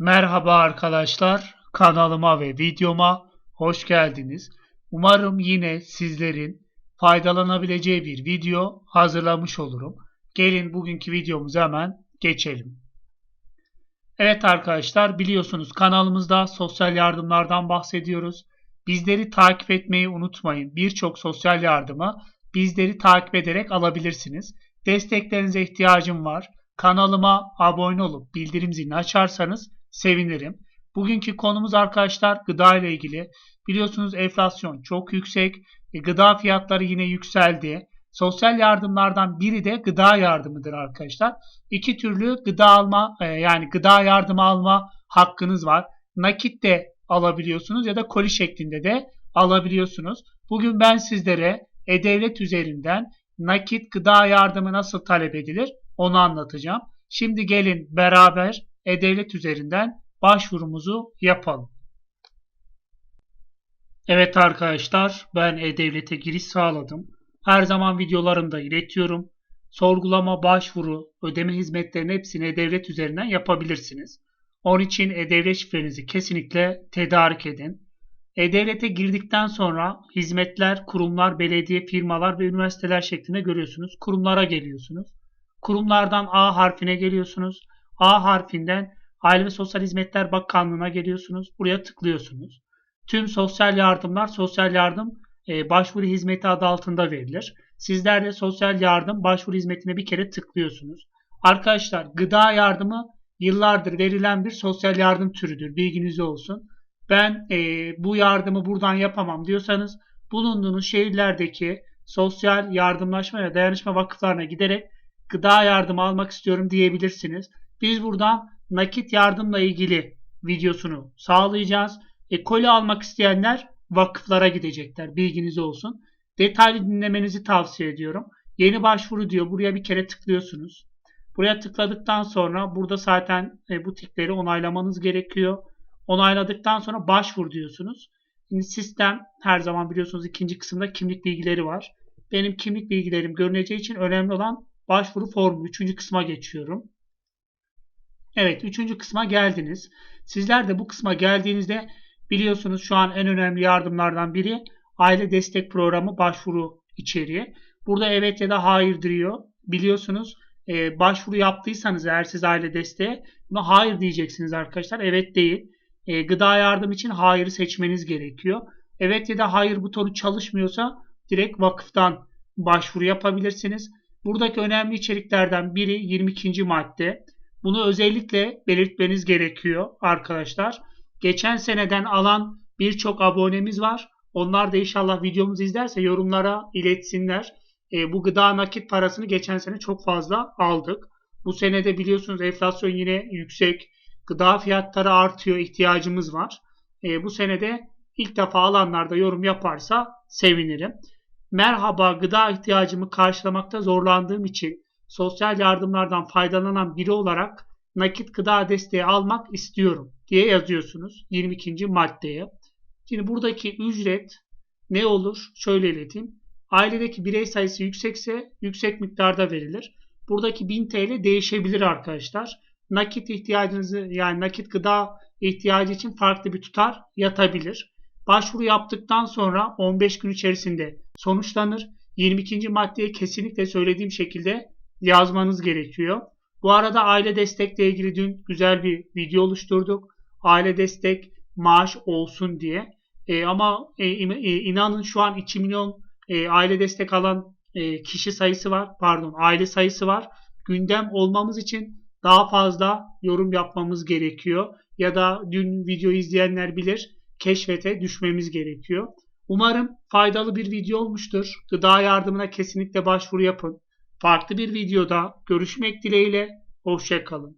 Merhaba arkadaşlar, kanalıma ve videoma hoş geldiniz. Umarım yine sizlerin faydalanabileceği bir video hazırlamış olurum. Gelin bugünkü videomuza hemen geçelim. Evet arkadaşlar biliyorsunuz kanalımızda sosyal yardımlardan bahsediyoruz. Bizleri takip etmeyi unutmayın. Birçok sosyal yardımı bizleri takip ederek alabilirsiniz. Desteklerinize ihtiyacım var. Kanalıma abone olup bildirim zilini açarsanız sevinirim. Bugünkü konumuz arkadaşlar gıda ile ilgili. Biliyorsunuz enflasyon çok yüksek. E, gıda fiyatları yine yükseldi. Sosyal yardımlardan biri de gıda yardımıdır arkadaşlar. İki türlü gıda alma e, yani gıda yardımı alma hakkınız var. Nakit de alabiliyorsunuz ya da koli şeklinde de alabiliyorsunuz. Bugün ben sizlere e-devlet üzerinden nakit gıda yardımı nasıl talep edilir onu anlatacağım. Şimdi gelin beraber e-devlet üzerinden başvurumuzu yapalım. Evet arkadaşlar ben e-devlete giriş sağladım. Her zaman videolarımda iletiyorum. Sorgulama, başvuru, ödeme hizmetlerinin hepsini e-devlet üzerinden yapabilirsiniz. Onun için e-devlet şifrenizi kesinlikle tedarik edin. E-Devlet'e girdikten sonra hizmetler, kurumlar, belediye, firmalar ve üniversiteler şeklinde görüyorsunuz. Kurumlara geliyorsunuz. Kurumlardan A harfine geliyorsunuz. A harfinden Aile ve Sosyal Hizmetler Bakanlığı'na geliyorsunuz. Buraya tıklıyorsunuz. Tüm sosyal yardımlar sosyal yardım e, başvuru hizmeti adı altında verilir. Sizler de sosyal yardım başvuru hizmetine bir kere tıklıyorsunuz. Arkadaşlar gıda yardımı yıllardır verilen bir sosyal yardım türüdür. Bilginiz olsun. Ben e, bu yardımı buradan yapamam diyorsanız bulunduğunuz şehirlerdeki sosyal yardımlaşma ve dayanışma vakıflarına giderek gıda yardımı almak istiyorum diyebilirsiniz. Biz buradan nakit yardımla ilgili videosunu sağlayacağız. E, koli almak isteyenler vakıflara gidecekler. Bilginiz olsun. Detaylı dinlemenizi tavsiye ediyorum. Yeni başvuru diyor. Buraya bir kere tıklıyorsunuz. Buraya tıkladıktan sonra burada zaten e, bu tikleri onaylamanız gerekiyor. Onayladıktan sonra başvur diyorsunuz. Şimdi sistem her zaman biliyorsunuz ikinci kısımda kimlik bilgileri var. Benim kimlik bilgilerim görüneceği için önemli olan başvuru formu. Üçüncü kısma geçiyorum. Evet üçüncü kısma geldiniz. Sizler de bu kısma geldiğinizde biliyorsunuz şu an en önemli yardımlardan biri aile destek programı başvuru içeriği. Burada evet ya da hayır diyor. Biliyorsunuz e, başvuru yaptıysanız eğer siz aile desteğe buna hayır diyeceksiniz arkadaşlar. Evet değil. E, gıda yardım için hayırı seçmeniz gerekiyor. Evet ya da hayır butonu çalışmıyorsa direkt vakıftan başvuru yapabilirsiniz. Buradaki önemli içeriklerden biri 22. madde. Bunu özellikle belirtmeniz gerekiyor arkadaşlar. Geçen seneden alan birçok abonemiz var. Onlar da inşallah videomuzu izlerse yorumlara iletsinler. E, bu gıda nakit parasını geçen sene çok fazla aldık. Bu senede biliyorsunuz enflasyon yine yüksek. Gıda fiyatları artıyor. ihtiyacımız var. E, bu senede ilk defa alanlarda yorum yaparsa sevinirim. Merhaba gıda ihtiyacımı karşılamakta zorlandığım için sosyal yardımlardan faydalanan biri olarak nakit gıda desteği almak istiyorum diye yazıyorsunuz 22. maddeye. Şimdi buradaki ücret ne olur? Şöyle ileteyim. Ailedeki birey sayısı yüksekse yüksek miktarda verilir. Buradaki 1000 TL değişebilir arkadaşlar. Nakit ihtiyacınızı yani nakit gıda ihtiyacı için farklı bir tutar yatabilir. Başvuru yaptıktan sonra 15 gün içerisinde sonuçlanır. 22. maddeye kesinlikle söylediğim şekilde yazmanız gerekiyor. Bu arada aile destekle ilgili dün güzel bir video oluşturduk. Aile destek maaş olsun diye. E, ama e, e, inanın şu an 2 milyon e, aile destek alan e, kişi sayısı var. Pardon aile sayısı var. Gündem olmamız için daha fazla yorum yapmamız gerekiyor. Ya da dün video izleyenler bilir keşfete düşmemiz gerekiyor. Umarım faydalı bir video olmuştur. Gıda yardımına kesinlikle başvuru yapın. Farklı bir videoda görüşmek dileğiyle. Hoşçakalın.